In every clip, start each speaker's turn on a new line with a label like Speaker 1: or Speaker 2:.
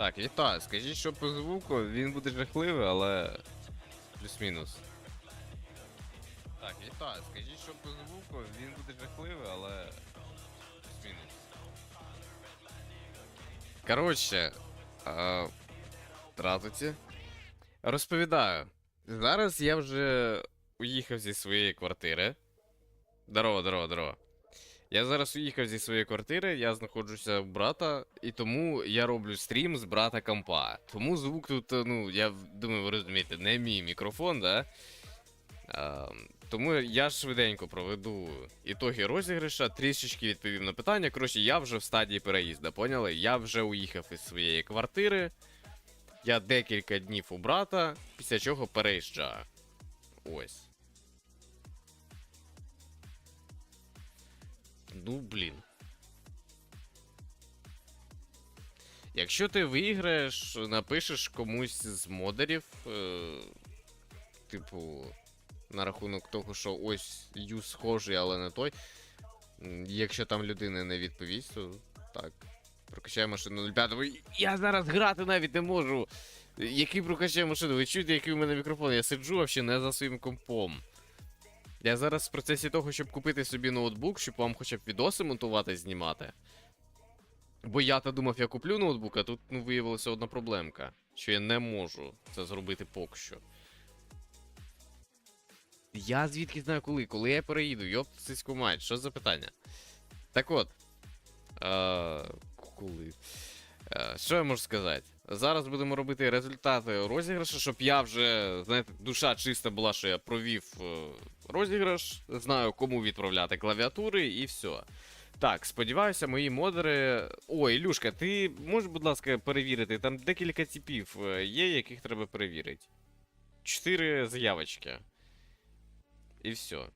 Speaker 1: Так, вітаю. Скажіть, що по звуку він буде жахливий, але. Плюс-мінус. Так, вітаю. Скажіть, що по звуку він буде жахливий, але. Плюс-мінус. Коротше. А... Здравствуйте. Розповідаю. Зараз я вже уїхав зі своєї квартири. Здорово, здорово, здорово. Я зараз уїхав зі своєї квартири, я знаходжуся у брата, і тому я роблю стрім з брата компа. Тому звук тут, е, ну, я думаю, ви розумієте, не мій мікрофон, да? А, тому я швиденько проведу ітоги розіграша, трішечки відповім на питання. Коротше, я вже в стадії переїзду, поняли? Я вже уїхав із своєї квартири. Я декілька днів у брата, після чого переїжджаю. Ось. Ну, блін. Якщо ти виграєш, напишеш комусь з модерів, е, типу, на рахунок того, що ось ю схожий, але не той. Якщо там людина не відповість, то так. Прокачає машину 05. Я зараз грати навіть не можу. Який прокачає машину? Ви чуєте, який у мене мікрофон? Я сиджу вообще не за своїм компом. Я зараз в процесі того, щоб купити собі ноутбук, щоб вам хоча б відоси монтувати, знімати. Бо я то думав, я куплю ноутбук, а тут ну, виявилася одна проблемка. Що я не можу це зробити поки що. Я звідки знаю коли? Коли я переїду, йоп, сиську мать, що за питання? Так от. Е, коли? Е, що я можу сказати? Зараз будемо робити результати розіграшу, щоб я вже, знаєте, душа чиста була, що я провів е, розіграш, знаю, кому відправляти клавіатури і все. Так, сподіваюся, мої модери. Ой, Ілюшка, ти можеш, будь ласка, перевірити? Там декілька типів е, є, яких треба перевірити. Чотири заявочки. І все.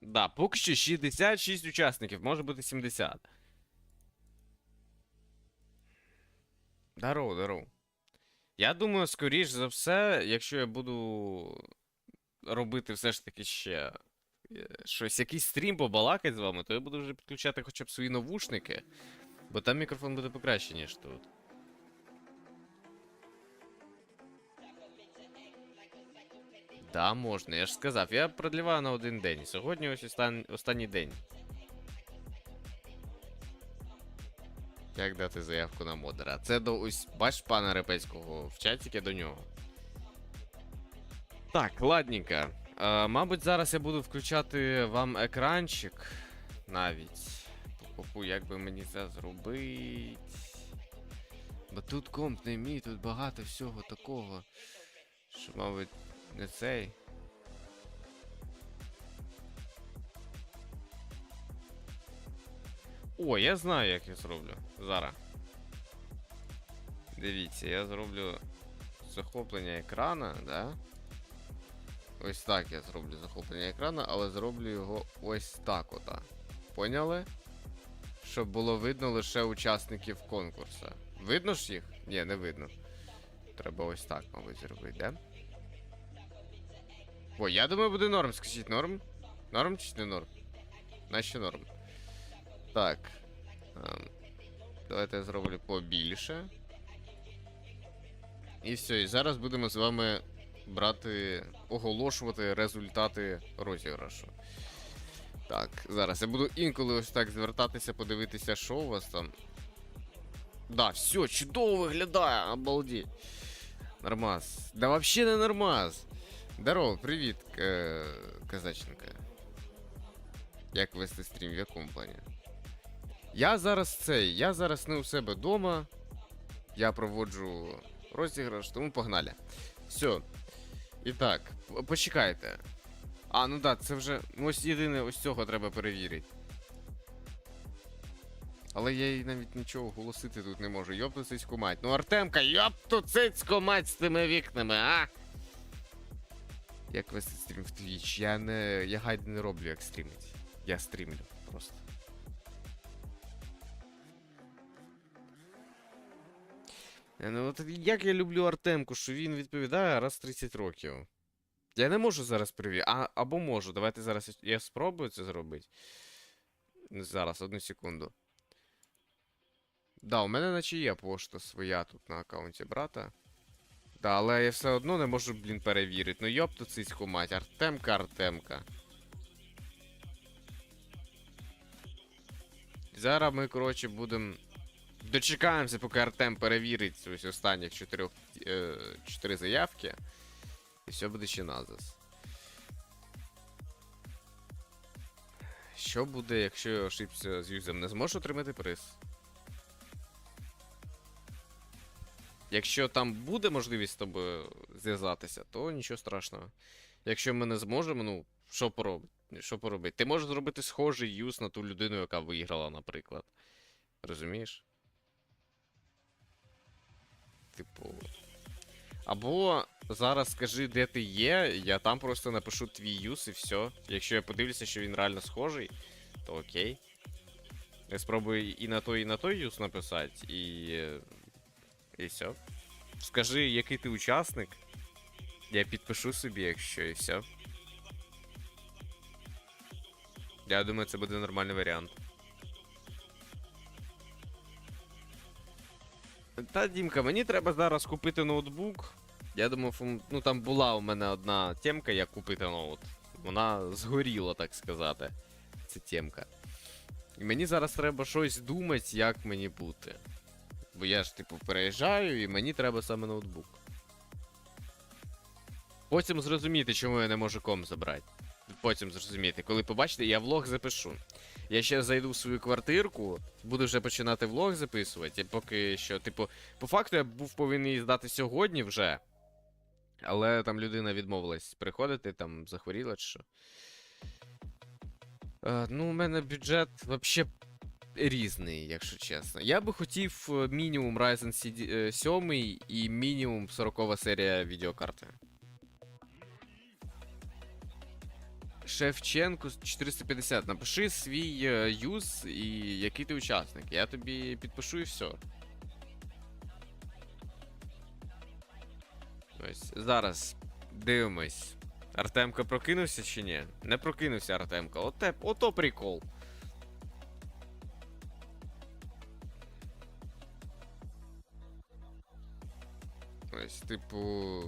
Speaker 1: Да, поки що 66 учасників, може бути 70. Здорово, здорово. Я думаю, скоріш за все, якщо я буду робити все ж таки ще е, щось, якийсь стрім побалакать з вами, то я буду вже підключати хоча б свої навушники, бо там мікрофон буде покраще, ніж тут. Да, можна, я ж сказав, я продліваю на один день. Сьогодні ось остан... останній день. Як дати заявку на модера? Це до ось бач пана Репецького в чатіки до нього. Так, ладненько. Е, мабуть, зараз я буду включати вам екранчик навіть. Як би мені це зробити. Бо тут комп не мій, тут багато всього такого. Що, мабуть, не цей. О, я знаю, як я зроблю. Зараз. Дивіться, я зроблю захоплення екрана, да? Ось так я зроблю захоплення екрана, але зроблю його ось так ота. Поняли? Щоб було видно лише учасників конкурсу. Видно ж їх? Ні, не видно. Треба ось так, мабуть, зробити, да? О, я думаю, буде норм. Скажіть, норм? Норм чи не норм? Наче норм. Так. Ем, давайте я зроблю побільше. І все, і зараз будемо з вами брати, оголошувати результати розіграшу. Так, зараз я буду інколи ось так звертатися, подивитися, що у вас там. Да, все, чудово виглядає, обалдеть. Нормас. Да вообще не нормас. Здорово, привіт, к... Казаченка. Як вести стрім, в якому плані? Я зараз цей, я зараз не у себе вдома. Я проводжу розіграш, тому погнали. Все. І так, почекайте. А, ну так, це вже. Ось єдине, ось цього треба перевірити. Але я їй навіть нічого оголосити тут не можу. Йопту цицьку мать. Ну Артемка, йопту цицьку мать з тими вікнами, а? Як вести стрім в Twitch? Я не. Я гайд не роблю, як стрімить. Я стрімлю просто. Ну, от як я люблю Артемку, що він відповідає раз 30 років. Я не можу зараз перевірити. А, або можу. Давайте зараз я спробую це зробити. Зараз, одну секунду. Да, у мене наче є пошта своя тут на аккаунті брата. Да, але я все одно не можу, блін, перевірити. Ну йопту цицьку мать, Артемка, Артемка. Зараз ми, коротше, будемо. Дочекаємося, поки Артем перевірить ось останніх чотирьох, е, чотири заявки. І все буде ще назас. Що буде, якщо я ошибся з юзом? Не зможу отримати приз? Якщо там буде можливість з тобою зв'язатися, то нічого страшного. Якщо ми не зможемо, ну, що поробити? Що поробити? Ти можеш зробити схожий юз на ту людину, яка виграла, наприклад. Розумієш? Типу. Або зараз скажи, де ти є, я там просто напишу твій юз і все. Якщо я подивлюся, що він реально схожий, то окей. Я спробую і на той, і на той юз написати, і. І все. Скажи, який ти учасник. Я підпишу собі, якщо і все. Я думаю, це буде нормальний варіант. Та, Дімка, мені треба зараз купити ноутбук. Я думав, ну там була у мене одна темка, як купити ноут. Вона згоріла, так сказати. Ця темка. І мені зараз треба щось думати, як мені бути. Бо я ж, типу, переїжджаю, і мені треба саме ноутбук. Потім зрозуміти, чому я не можу ком забрати. Потім зрозуміти, коли побачите, я влог запишу. Я ще зайду в свою квартирку, буду вже починати влог записувати, поки що, типу, по факту я був повинен її здати сьогодні вже. Але там людина відмовилась приходити, там захворіла чи що. Е, ну, у мене бюджет взагалі різний, якщо чесно. Я би хотів е, мінімум Ryzen е, 7 і мінімум 40 серія відеокарти. Шевченко 450. Напиши свій е, юз і який ти учасник. Я тобі підпишу і все. Ось зараз дивимось. Артемка прокинувся чи ні? Не прокинувся Артемка. Оте, ото прикол. Ось, типу.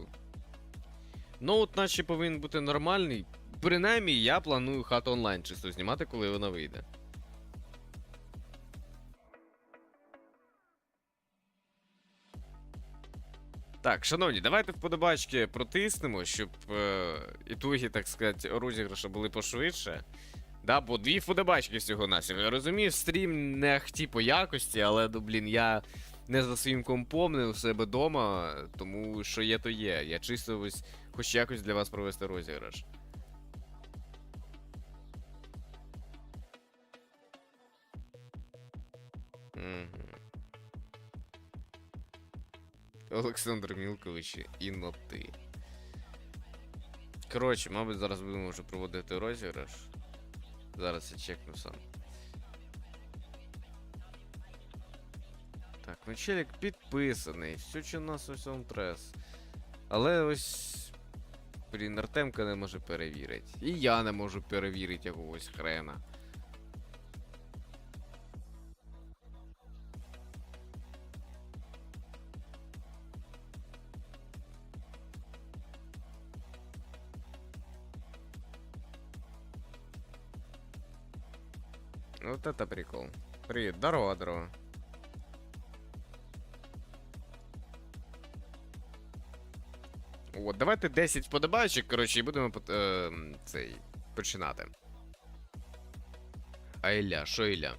Speaker 1: Ноут, наче повинен бути нормальний. Принаймні, я планую хату онлайн чисто знімати, коли вона вийде. Так, шановні, давайте вподобачки протиснемо, щоб е, ітоги, так сказати, розіграшу були пошвидше. Да, бо дві вподобачки всього насього. Я розумію, стрім не ахті по якості, але, ну, блін, я не за своїм компом, не у себе вдома, тому що є, то є. Я чисто ось хоч якось для вас провести розіграш. Олександр Мілкович і ноти. Коротше, мабуть, зараз будемо вже проводити розіграш. Зараз я чекну сам. Так, ну челік підписаний. Все чи нас ось он трес. Але ось. Блін, Артемка не може перевірити. І я не можу перевірити якогось хрена. Вот это прикол. Привет, здорово, здорово. От, давайте 10 вподобайочок, коротше, і будемо е, цей, починати. А Ілля, що Ілля?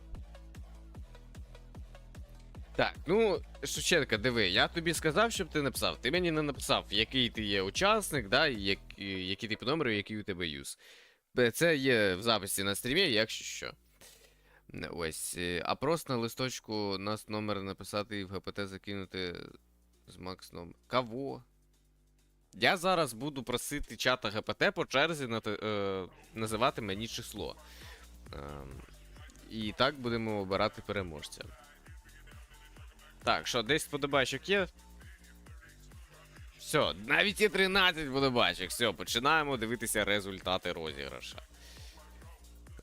Speaker 1: Так, ну, Шевченка, диви, я тобі сказав, щоб ти написав. Ти мені не написав, який ти є учасник, да, як, який ти по номеру, який у тебе юз. Це є в записі на стрімі, якщо що. Ось. е, А просто на листочку нас номер написати і в ГПТ закинути з Макс номер. Кого? Я зараз буду просити чата ГПТ по черзі нати- е, називати мені число. Ем, і так будемо обирати переможця. Так, що, 10 подобачок є? Все, навіть є 13 подобачок. Все, починаємо дивитися результати розіграша.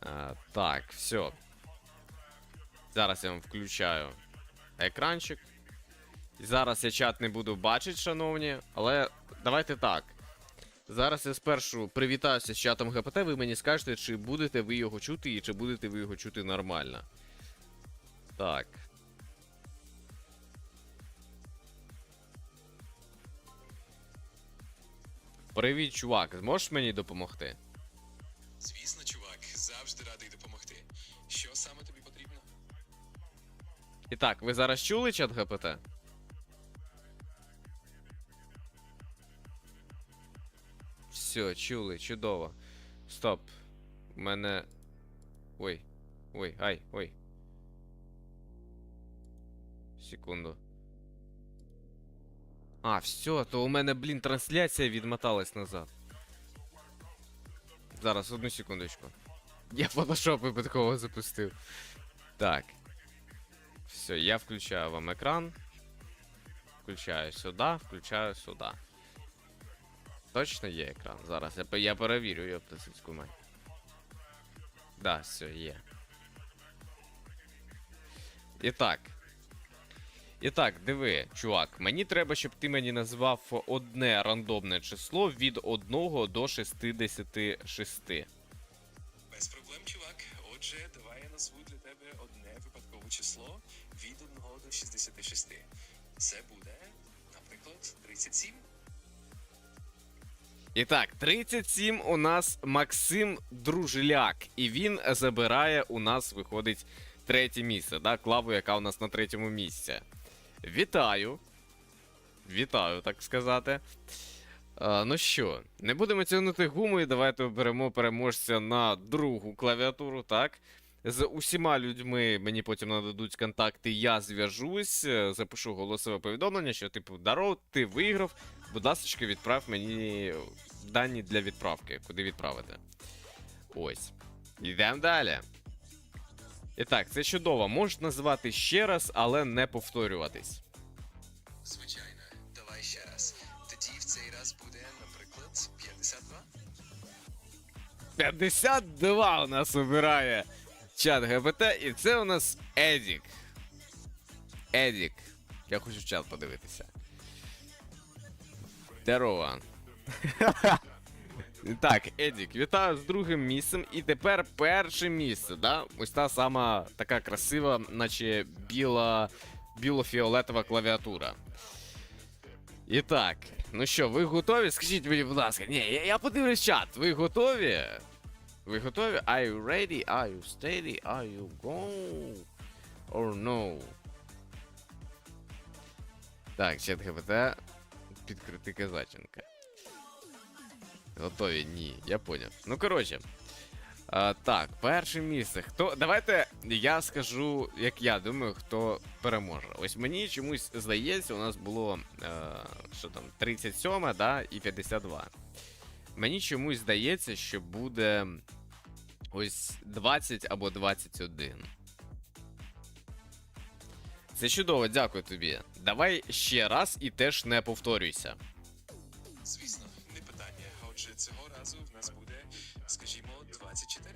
Speaker 1: Е, так, все. Зараз я вам включаю екранчик. І зараз я чат не буду бачити, шановні, але давайте так. Зараз я спершу привітаюся з чатом ГПТ, ви мені скажете, чи будете ви його чути і чи будете ви його чути нормально. Так. Привіт, чувак, зможеш мені допомогти? І так, ви зараз чули чат ГПТ? Все, чули, чудово. Стоп. У мене. Ой. Ой, ай, ой. Секунду. А, все, то у мене, блін, трансляція відмоталась назад. Зараз, одну секундочку. Я фотошоп випадково запустив. Так. Все, я включаю вам экран. Включаю сюда, включаю сюда. Точно є екран? Зараз я, я перевірю, сільську мать. Да, все, є. І так. І так, диви, чувак, мені треба, щоб ти мені назвав одне рандомне число від 1 до 66.
Speaker 2: Без проблем, чувак. Отже, давай я назву для тебе одне випадкове число від 1 до 66. Це буде, наприклад, 37.
Speaker 1: І так, 37 у нас Максим Дружляк. І він забирає у нас, виходить, третє місце, да? Клаву, яка у нас на третьому місці. Вітаю. Вітаю, так сказати. А, ну що, не будемо тягнути гуму, і давайте оберемо переможця на другу клавіатуру, так? З усіма людьми мені потім нададуть контакти, я зв'яжусь, е, запишу голосове повідомлення, що, типу, даро, ти виграв. Будь ласка, відправ мені дані для відправки, куди відправити. Ось. Йдемо далі. І так, це чудово. Можеш називати ще раз, але не повторюватись.
Speaker 2: Звичайно, давай ще раз. Тоді в цей раз буде, наприклад, 52.
Speaker 1: 52 у нас обирає чат ГПТ, і це у нас Едік. Едік. Я хочу в чат подивитися. Здорово. Так, Едік, вітаю з другим місцем. І тепер перше місце, да? Ось та сама така красива, наче біла, біло-фіолетова клавіатура. І так, ну що, ви готові? Скажіть мені, будь ласка, ні, я, я подивлюсь чат. Ви готові? Ви готові? Are you ready? Are you steady? Are you go? Or no? Так, чат ГПТ підкрити казаченка. Готові? Ні, я поняв. Ну, коротше. А, так, перше місце. Хто. Давайте я скажу, як я думаю, хто переможе. Ось мені чомусь здається, у нас було е, що там, 37, да, і 52. Мені чомусь здається, що буде ось 20 або 21. Це чудово, дякую тобі. Давай ще раз і теж не повторюйся.
Speaker 2: Звісно, не питання. Отже, цього разу в нас буде, скажімо, 24.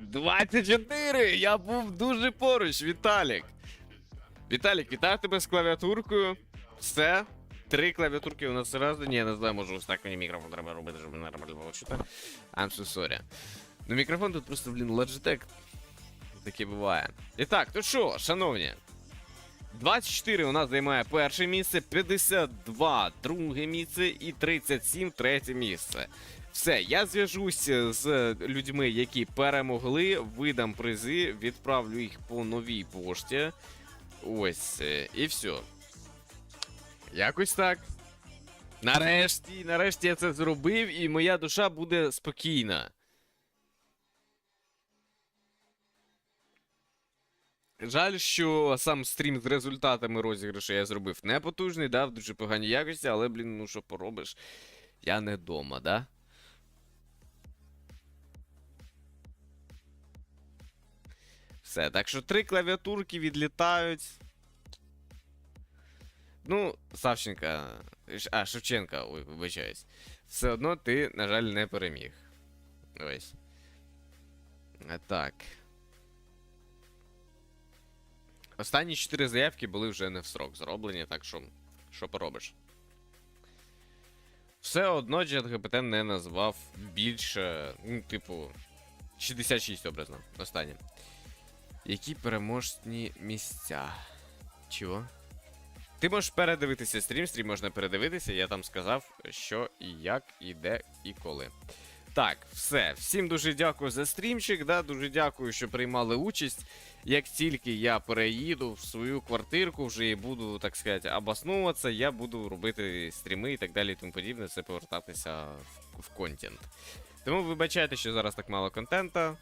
Speaker 1: 24! Я був дуже поруч, Віталік. Віталік, вітаю тебе з клавіатуркою. Все. Три клавіатурки у нас зразу. Ні, я не знаю, може ось так мені мікрофон треба робити, щоб нормально було чути. I'm so sorry. Ну, мікрофон тут просто, блін, Logitech. Таке буває. І так, то що, шановні? 24 у нас займає перше місце, 52 друге місце і 37 третє місце. Все, я зв'яжусь з людьми, які перемогли, видам призи, відправлю їх по новій пошті. Ось, е, і все. Якось так. Нарешті, нарешті я це зробив, і моя душа буде спокійна. Жаль, що сам стрім з результатами розіграшу я зробив не потужний, да, в дуже поганій якості, але, блін, ну що поробиш? Я не вдома, да? Все, так що три клавіатурки відлітають. Ну, Савченка. А, Шевченка, вибачаюсь. Все одно ти, на жаль, не переміг. Ось. Так. Останні 4 заявки були вже не в срок зроблені, так що що поробиш. Все одно ChatGPT не назвав більше, ну, типу, 66 образно. Останнє. Які переможні місця? Чого? Ти можеш передивитися стрім, стрім можна передивитися, я там сказав, що і як, і де, і коли. Так, все. Всім дуже дякую за стрімчик. Да? Дуже дякую, що приймали участь. Як тільки я переїду в свою квартирку, вже і буду, так сказати, обоснуватися, я буду робити стріми і так далі і тому подібне, це повертатися в, контент. Тому вибачайте, що зараз так мало контента.